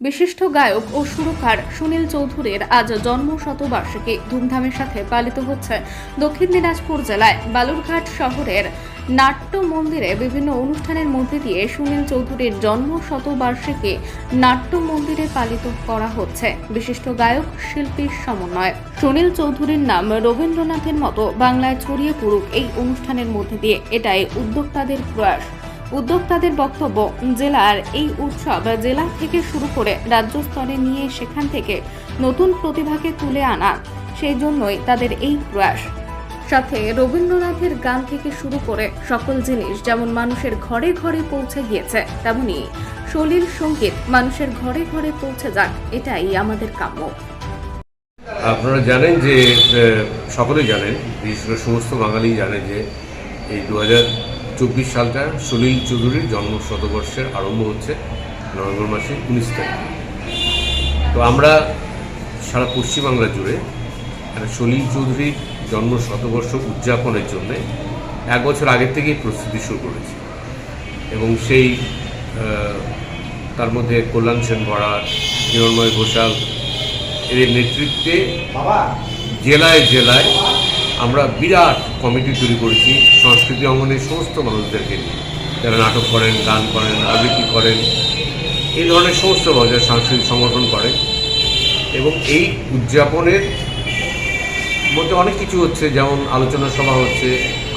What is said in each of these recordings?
বিশিষ্ট গায়ক ও সুরকার সুনীল চৌধুরীর আজ জন্ম শতবার্ষিকী ধুমধামের সাথে পালিত হচ্ছে দক্ষিণ দিনাজপুর জেলায় বালুরঘাট শহরের নাট্য মন্দিরে বিভিন্ন অনুষ্ঠানের মধ্যে দিয়ে সুনীল চৌধুরীর জন্ম শতবার্ষিকী নাট্য মন্দিরে পালিত করা হচ্ছে। বিশিষ্ট গায়ক শিল্পীর সমন্বয় সুনীল চৌধুরীর নাম রবীন্দ্রনাথের মতো বাংলায় ছড়িয়ে পড়ুক এই অনুষ্ঠানের মধ্যে দিয়ে এটাই উদ্যোক্তাদের প্রয়াস। উদ্যোক্তাদের বক্তব্য, জেলার এই উৎসব জেলা থেকে শুরু করে রাজ্য স্তরে নিয়ে সেখান থেকে নতুন প্রতিভাকে তুলে আনা, সেই জন্যই তাদের এই প্রয়াস। সাথে রবীন্দ্রনাথের গান থেকে শুরু করে সকল জিনিস যেমন মানুষের ঘরে ঘরে পৌঁছে গিয়েছে, তেমনি সলিল সংগীত মানুষের ঘরে ঘরে পৌঁছে যাক, এটাই আমাদের কাম্য। আপনারা জানেন যে সকলেই জানেন, বিশেষ করে সমস্ত বাঙালি জানেন যে এই দু হাজার চব্বিশ সালটা সলিল চৌধুরীর জন্ম শতবর্ষের আরম্ভ হচ্ছে নভেম্বর মাসের উনিশ তারিখ। তো আমরা সারা পশ্চিমবাংলা জুড়ে একটা সলিল চৌধুরীর জন্ম শতবর্ষ উদযাপনের জন্য এক বছর আগের থেকেই প্রস্তুতি শুরু করেছি। এবং সেই তার মধ্যে কল্যাণ সেন ভরাট হিরণময় ঘোষাল এদের নেতৃত্বে জেলায় জেলায় আমরা বিরাট কমিটি তৈরি করেছি সংস্কৃতি অঙ্গনের সমস্ত মানুষদেরকে নিয়ে। যারা নাটক করেন, গান করেন, আবৃত্তি করেন, এই ধরনের সমস্ত মানুষ যারা সাংস্কৃতিক সংগঠন করেন এবং এই উদযাপনের মধ্যে অনেক কিছু হচ্ছে, যেমন আলোচনা সভা হচ্ছে,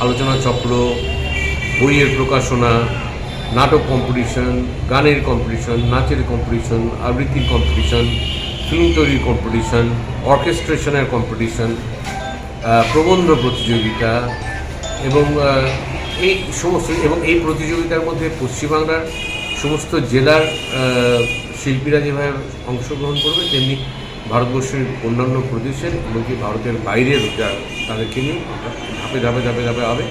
আলোচনা চক্র, বইয়ের প্রকাশনা, নাটক কম্পিটিশন গানের কম্পিটিশন নাচের কম্পিটিশন আবৃত্তির কম্পিটিশন ফিল্ম তৈরির কম্পিটিশন অর্কেস্ট্রেশনের কম্পিটিশন প্রবন্ধ প্রতিযোগিতা এবং এই সমস্ত, এবং এই প্রতিযোগিতার মধ্যে পশ্চিমবাংলার সমস্ত জেলার শিল্পীরা যেভাবে অংশগ্রহণ করবে, তেমনি ভারতবর্ষের অন্যান্য প্রদেশের এমনকি ভারতের বাইরের যা তাদেরকে নিয়ে ধাপে ধাপে ধাপে ধাপে হবে।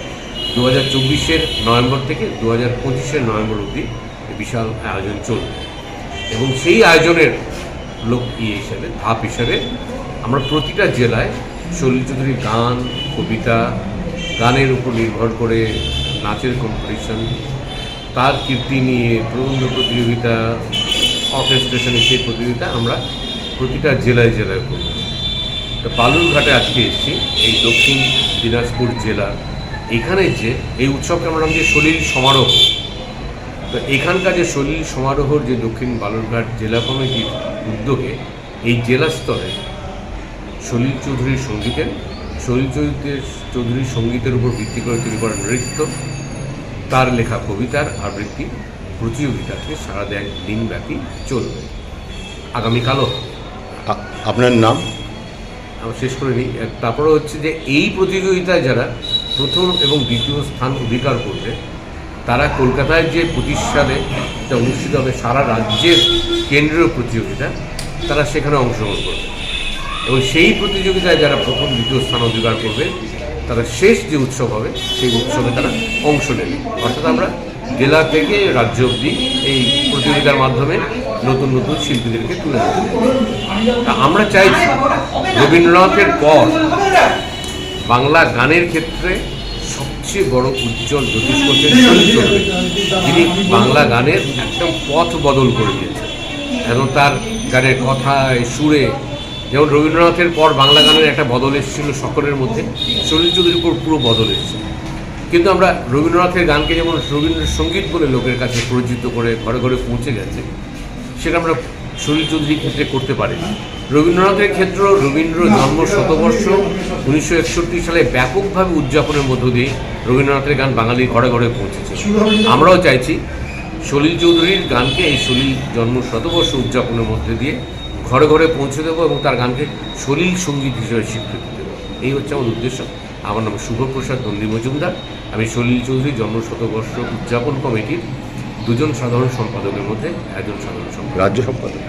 দু হাজার চব্বিশের নভেম্বর থেকে দু হাজার পঁচিশের নভেম্বর অবধি বিশাল আয়োজন চলবে। এবং সেই আয়োজনের লোক ইয়ে হিসেবে, ধাপ হিসাবে আমরা প্রতিটা জেলায় সলিল চৌধুরীর গান, কবিতা, গানের উপর নির্ভর করে নাচের কম্পিটিশন তার কীর্তি নিয়ে প্রবন্ধ প্রতিযোগিতা অর্কেস্ট্রেশনের সেই প্রতিযোগিতা আমরা প্রতিটা জেলায় জেলায় করব। তো বালুরঘাটে আজকে এসেছি, এই দক্ষিণ দিনাজপুর জেলা। এখানে যে এই উৎসবকে আমরা নাম যে সলিল সমারোহ। তো এখানকার যে সলিল সমারোহর যে দক্ষিণ বালুরঘাট জেলা কমিটির উদ্যোগে এই জেলা স্তরে সলিল চৌধুরীর সঙ্গীতের সলিল চৌধুরীর চৌধুরীর সঙ্গীতের উপর ভিত্তি করে তৈরি করা নৃত্য। তার লেখা কবিতার আবৃত্তি প্রতিযোগিতাকে সারা দেয় দিনব্যাপী চলবে। আগামীকালও। আপনার নাম? আমরা শেষ করে নিই তারপরে হচ্ছে যে এই প্রতিযোগিতায় যারা প্রথম এবং দ্বিতীয় স্থান অধিকার করবে তারা কলকাতায় যে পঁচিশ সালে অনুষ্ঠিত হবে সারা রাজ্যের কেন্দ্রীয় প্রতিযোগিতা তারা সেখানে অংশগ্রহণ করবে। এবং সেই প্রতিযোগিতায় যারা প্রথম, দ্বিতীয় স্থান অধিকার করবে তারা শেষ যে উৎসব হবে, সেই উৎসবে তারা অংশ নেবে। অর্থাৎ আমরা জেলা থেকে রাজ্য অবধি এই প্রতিযোগিতার মাধ্যমে নতুন নতুন শিল্পীদেরকে তুলে তা আমরা চাইছি, রবীন্দ্রনাথের পর বাংলা গানের ক্ষেত্রে সবচেয়ে বড় উজ্জ্বল জ্যোতিষ করছেন সলিল যিনি বাংলা গানের একদম পথ বদল করে দিয়েছেন। এখন তার গানের কথায়, সুরে যেমন রবীন্দ্রনাথের পর বাংলা গানের একটা বদল এসেছিল সকলের মধ্যে সলিল চৌধুরীর উপর পুরো বদল এসেছে কিন্তু আমরা রবীন্দ্রনাথের গানকে যেমন রবীন্দ্রসঙ্গীত বলে লোকের কাছে পরিচিত করে ঘরে ঘরে পৌঁছে গেছে, সেটা আমরা সলিল চৌধুরীর ক্ষেত্রে করতে পারি। রবীন্দ্রনাথের ক্ষেত্র রবীন্দ্র জন্ম শতবর্ষ উনিশশো একষট্টি সালে ব্যাপকভাবে উদযাপনের মধ্য দিয়ে রবীন্দ্রনাথের গান বাঙালির ঘরে ঘরে পৌঁছেছে আমরাও চাইছি সলিল চৌধুরীর গানকে এই সলিল জন্ম শতবর্ষ উদযাপনের মধ্যে দিয়ে ঘরে ঘরে পৌঁছে দেবো এবং তার গানকে সলিল সংগীত হিসেবে স্বীকৃতি দেবো। এই হচ্ছে আমার উদ্দেশ্য। আমার নাম শুভপ্রসাদ নন্দী মজুমদার। আমি সলিল চৌধুরী জন্ম শতবর্ষ উদযাপন কমিটির দুজন সাধারণ সম্পাদকের মধ্যে একজন সাধারণ সম্পাদক। রাজ্য সম্পাদক।